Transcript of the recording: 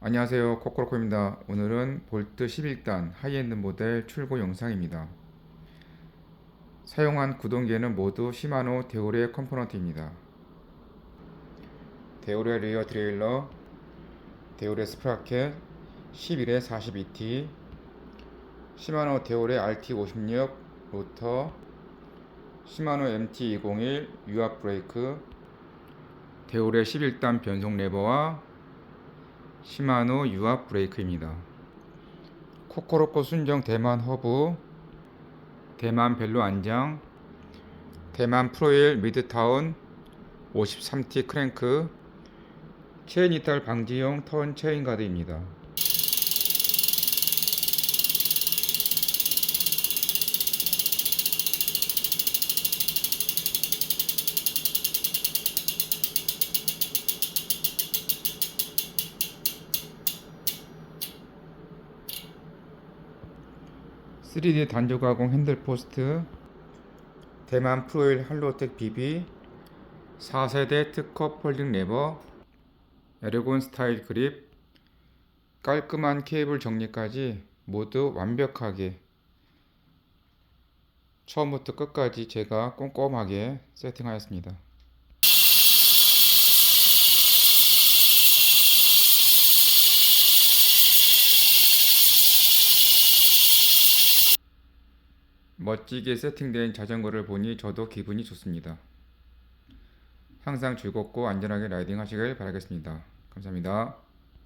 안녕하세요. 코코로코입니다. 오늘은 볼트 11단 하이엔드 모델 출고 영상입니다. 사용한 구동계는 모두 시마노 데오레 컴포넌트입니다. 데오레 리어 트레일러 데오레 스프라켓 11에 42T 시마노 데오레 RT56 로터 시마노 MT201 유압 브레이크 데오레 11단 변속 레버와 시마노 유압 브레이크입니다. 코코로코 순정 대만 허브, 대만 벨로 안장, 대만 프로일 미드타운 53T 크랭크, 체인 이탈 방지용 턴 체인 가드입니다. (3D) 단조 가공 핸들 포스트 대만 프로일 할로텍 BB 4세대 특허 폴딩 레버 에르곤 스타일 그립 깔끔한 케이블 정리까지 모두 완벽하게 처음부터 끝까지 제가 꼼꼼하게 세팅하였습니다. 멋지게 세팅된 자전거를 보니 저도 기분이 좋습니다. 항상 즐겁고 안전하게 라이딩 하시길 바라겠습니다. 감사합니다.